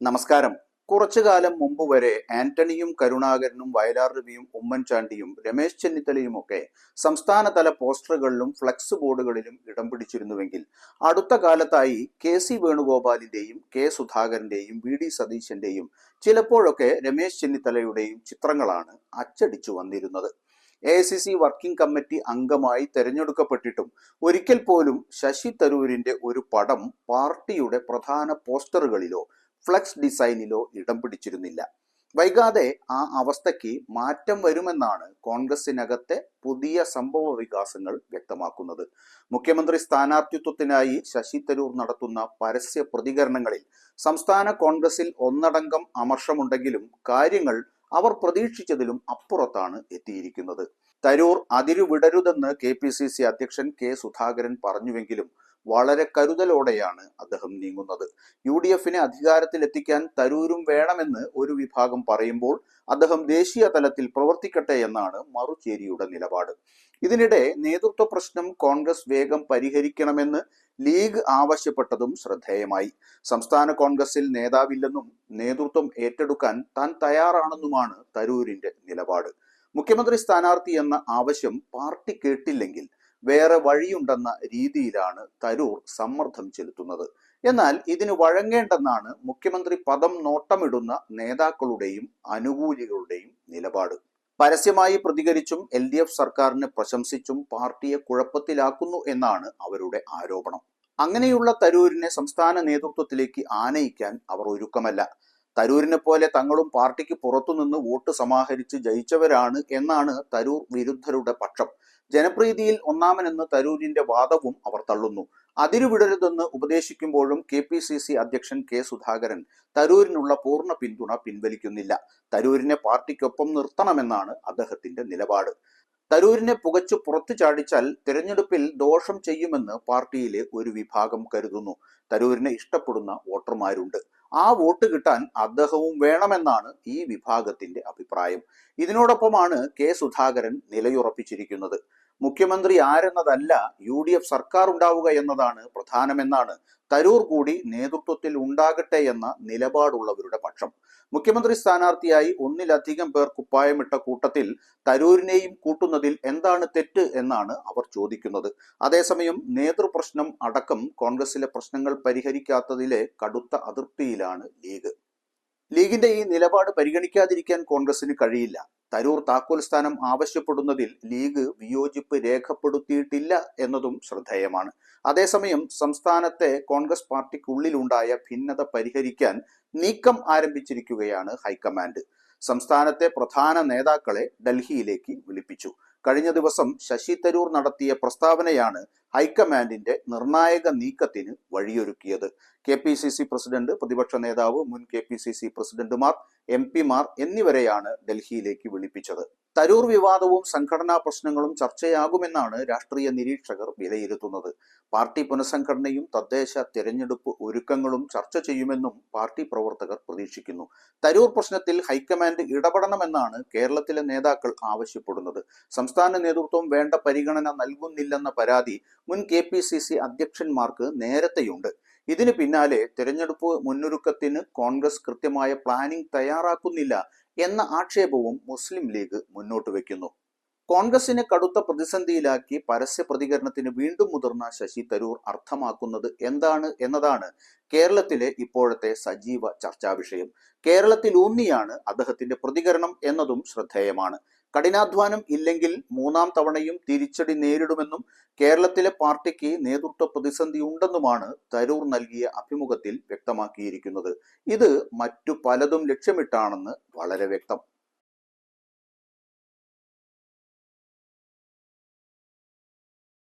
നമസ്കാരം. കുറച്ചു കാലം മുമ്പ് വരെ ആന്റണിയും കരുണാകരനും വയലാർ രവിയും ഉമ്മൻചാണ്ടിയും രമേശ് ചെന്നിത്തലയും ഒക്കെ സംസ്ഥാനതല പോസ്റ്ററുകളിലും ഫ്ലക്സ് ബോർഡുകളിലും ഇടം പിടിച്ചിരുന്നുവെങ്കിൽ അടുത്ത കാലത്തായി കെ സി വേണുഗോപാലിന്റെയും കെ സുധാകരന്റെയും വി ഡി സതീശന്റെയും ചിലപ്പോഴൊക്കെ രമേശ് ചെന്നിത്തലയുടെയും ചിത്രങ്ങളാണ് അച്ചടിച്ചു വന്നിരുന്നത്. A C C working committee അംഗമായി തെരഞ്ഞെടുക്കപ്പെട്ടിട്ടും ഒരിക്കൽ പോലും ശശി തരൂരിന്റെ ഒരു പടം പാർട്ടിയുടെ പ്രധാന പോസ്റ്ററുകളിലോ ഫ്ലക്സ് ഡിസൈനിലോ ഇടം പിടിച്ചിരുന്നില്ല. വൈകാതെ ആ അവസ്ഥയ്ക്ക് മാറ്റം വരുമെന്നാണ് കോൺഗ്രസിനകത്തെ പുതിയ സംഭവ വികാസങ്ങൾ വ്യക്തമാക്കുന്നത്. മുഖ്യമന്ത്രി സ്ഥാനാർത്ഥിത്വത്തിനായി ശശി തരൂർ നടത്തുന്ന പരസ്യ പ്രതികരണങ്ങളിൽ സംസ്ഥാന കോൺഗ്രസിൽ ഒന്നടങ്കം അമർഷമുണ്ടെങ്കിലും കാര്യങ്ങൾ അവർ പ്രതീക്ഷിച്ചതിലും അപ്പുറത്താണ് എത്തിയിരിക്കുന്നത്. തരൂർ അതിരുവിടരുതെന്ന് കെ പി സി സി അധ്യക്ഷൻ കെ സുധാകരൻ പറഞ്ഞുവെങ്കിലും വളരെ കരുതലോടെയാണ് അദ്ദേഹം നീങ്ങുന്നത്. യു ഡി എഫിനെ അധികാരത്തിലെത്തിക്കാൻ തരൂരും വേണമെന്ന് ഒരു വിഭാഗം പറയുമ്പോൾ അദ്ദേഹം ദേശീയ തലത്തിൽ പ്രവർത്തിക്കട്ടെ എന്നാണ് മറുചേരിയുടെ നിലപാട്. ഇതിനിടെ നേതൃത്വ പ്രശ്നം കോൺഗ്രസ് വേഗം പരിഹരിക്കണമെന്ന് ലീഗ് ആവശ്യപ്പെട്ടതും ശ്രദ്ധേയമായി. സംസ്ഥാന കോൺഗ്രസിൽ നേതാവില്ലെന്നും നേതൃത്വം ഏറ്റെടുക്കാൻ താൻ തയ്യാറാണെന്നുമാണ് തരൂരിന്റെ നിലപാട്. മുഖ്യമന്ത്രി സ്ഥാനാർത്ഥി എന്ന ആവശ്യം പാർട്ടി കേട്ടില്ലെങ്കിൽ വേറെ വഴിയുണ്ടെന്ന രീതിയിലാണ് തരൂർ സമ്മർദ്ദം ചെലുത്തുന്നത്. എന്നാൽ ഇതിന് വഴങ്ങേണ്ടെന്നാണ് മുഖ്യമന്ത്രി പദം നോട്ടമിടുന്ന നേതാക്കളുടെയും അനുകൂലികളുടെയും നിലപാട്. പരസ്യമായി പ്രതികരിച്ചും എൽ ഡി എഫ് സർക്കാരിനെ പ്രശംസിച്ചും പാർട്ടിയെ കുഴപ്പത്തിലാക്കുന്നു എന്നാണ് അവരുടെ ആരോപണം. അങ്ങനെയുള്ള തരൂരിനെ സംസ്ഥാന നേതൃത്വത്തിലേക്ക് ആനയിക്കാൻ അവർ ഒരുക്കമല്ല. തരൂരിനെ പോലെ തങ്ങളും പാർട്ടിക്ക് പുറത്തുനിന്ന് വോട്ട് സമാഹരിച്ച് ജയിച്ചവരാണ് എന്നാണ് തരൂർ വിരുദ്ധരുടെ പക്ഷം. ജനപ്രീതിയിൽ ഒന്നാമനെന്ന് തരൂരിന്റെ വാദവും അവർ തള്ളുന്നു. അതിരുവിടരുതെന്ന് ഉപദേശിക്കുമ്പോഴും കെ പി സി സി അധ്യക്ഷൻ കെ സുധാകരൻ തരൂരിനുള്ള പൂർണ പിന്തുണ പിൻവലിക്കുന്നില്ല. തരൂരിനെ പാർട്ടിക്കൊപ്പം നിർത്തണമെന്നാണ് അദ്ദേഹത്തിന്റെ നിലപാട്. തരൂരിനെ പുകച്ചു പുറത്തു ചാടിച്ചാൽ തിരഞ്ഞെടുപ്പിൽ ദോഷം ചെയ്യുമെന്ന് പാർട്ടിയിലെ ഒരു വിഭാഗം കരുതുന്നു. തരൂരിനെ ഇഷ്ടപ്പെടുന്ന വോട്ടർമാരുണ്ട്. ആ വോട്ട് കിട്ടാൻ അദ്ദേഹവും വേണമെന്നാണ് ഈ വിഭാഗത്തിന്റെ അഭിപ്രായം. ഇതിനോടൊപ്പമാണ് കെ സുധാകരൻ നിലയുറപ്പിച്ചിരിക്കുന്നത്. മുഖ്യമന്ത്രി ആരെന്നതല്ല യു ഡി എഫ് സർക്കാർ ഉണ്ടാവുക എന്നതാണ് പ്രധാനമെന്നാണ്. തരൂർ കൂടി നേതൃത്വത്തിൽ ഉണ്ടാകട്ടെ എന്ന നിലപാടുള്ളവരുടെ പക്ഷം. മുഖ്യമന്ത്രി സ്ഥാനാർത്ഥിയായി ഒന്നിലധികം പേർ കുപ്പായമിട്ട കൂട്ടത്തിൽ തരൂരിനെയും കൂട്ടുന്നതിൽ എന്താണ് തെറ്റ് എന്നാണ് അവർ ചോദിക്കുന്നത്. അതേസമയം നേതൃപ്രശ്നം അടക്കം കോൺഗ്രസിലെ പ്രശ്നങ്ങൾ പരിഹരിക്കാത്തതിലെ കടുത്ത അതിർത്തിയിലാണ് ലീഗ്. ലീഗിന്റെ ഈ നിലപാട് പരിഗണിക്കാതിരിക്കാൻ കോൺഗ്രസിന് കഴിയില്ല. തരൂർ താക്കോൽ സ്ഥാനം ആവശ്യപ്പെടുന്നതിൽ ലീഗ് വിയോജിപ്പ് രേഖപ്പെടുത്തിയിട്ടില്ല എന്നതും ശ്രദ്ധേയമാണ്. അതേസമയം സംസ്ഥാനത്തെ കോൺഗ്രസ് പാർട്ടിക്കുള്ളിലുണ്ടായ ഭിന്നത പരിഹരിക്കാൻ നീക്കം ആരംഭിച്ചിരിക്കുകയാണ് ഹൈക്കമാൻഡ്. സംസ്ഥാനത്തെ പ്രധാന നേതാക്കളെ ഡൽഹിയിലേക്ക് വിളിപ്പിച്ചു. കഴിഞ്ഞ ദിവസം ശശി തരൂർ നടത്തിയ പ്രസ്താവനയാണ് ഹൈക്കമാൻഡിന്റെ നിർണായക നീക്കത്തിന് വഴിയൊരുക്കിയത്. K P C C president പ്രതിപക്ഷ നേതാവ് മുൻ കെ പി സി സി പ്രസിഡന്റുമാർ എം പിമാർ എന്നിവരെയാണ് ഡൽഹിയിലേക്ക് വിളിപ്പിച്ചത്. തരൂർ വിവാദവും സംഘടനാ പ്രശ്നങ്ങളും ചർച്ചയാകുമെന്നാണ് രാഷ്ട്രീയ നിരീക്ഷകർ വിലയിരുത്തുന്നത്. പാർട്ടി പുനഃസംഘടനയും തദ്ദേശ തിരഞ്ഞെടുപ്പ് ഒരുക്കങ്ങളും ചർച്ച ചെയ്യുമെന്നും പാർട്ടി പ്രവർത്തകർ പ്രതീക്ഷിക്കുന്നു. തരൂർ പ്രശ്നത്തിൽ ഹൈക്കമാൻഡ് ഇടപെടണമെന്നാണ് കേരളത്തിലെ നേതാക്കൾ ആവശ്യപ്പെടുന്നത്. സംസ്ഥാന നേതൃത്വം വേണ്ട പരിഗണന നൽകുന്നില്ലെന്ന പരാതി മുൻ കെ അധ്യക്ഷന്മാർക്ക് നേരത്തെയുണ്ട്. ഇതിന് പിന്നാലെ തിരഞ്ഞെടുപ്പ് മുന്നൊരുക്കത്തിന് കോൺഗ്രസ് കൃത്യമായ പ്ലാനിംഗ് തയ്യാറാക്കുന്നില്ല എന്ന ആക്ഷേപവും മുസ്ലിം ലീഗ് മുന്നോട്ട് വയ്ക്കുന്നു കോൺഗ്രസിനെ കടുത്ത പ്രതിസന്ധിയിലാക്കി പരസ്യ പ്രതികരണത്തിന് വീണ്ടും മുതിർന്ന ശശി തരൂർ അർത്ഥമാക്കുന്നത് എന്താണ് എന്നതാണ് കേരളത്തിലെ ഇപ്പോഴത്തെ സജീവ ചർച്ചാ വിഷയം. കേരളത്തിൽ ഊന്നിയാണ് അദ്ദേഹത്തിന്റെ പ്രതികരണം എന്നതും ശ്രദ്ധേയമാണ്. കഠിനാധ്വാനം ഇല്ലെങ്കിൽ മൂന്നാം തവണയും തിരിച്ചടി നേരിടുമെന്നും കേരളത്തിലെ പാർട്ടിക്ക് നേതൃത്വ പ്രതിസന്ധി ഉണ്ടെന്നുമാണ് തരൂർ നൽകിയ അഭിമുഖത്തിൽ വ്യക്തമാക്കിയിരിക്കുന്നത്. ഇത് മറ്റു പലതും ലക്ഷ്യമിട്ടാണെന്ന് വളരെ വ്യക്തം.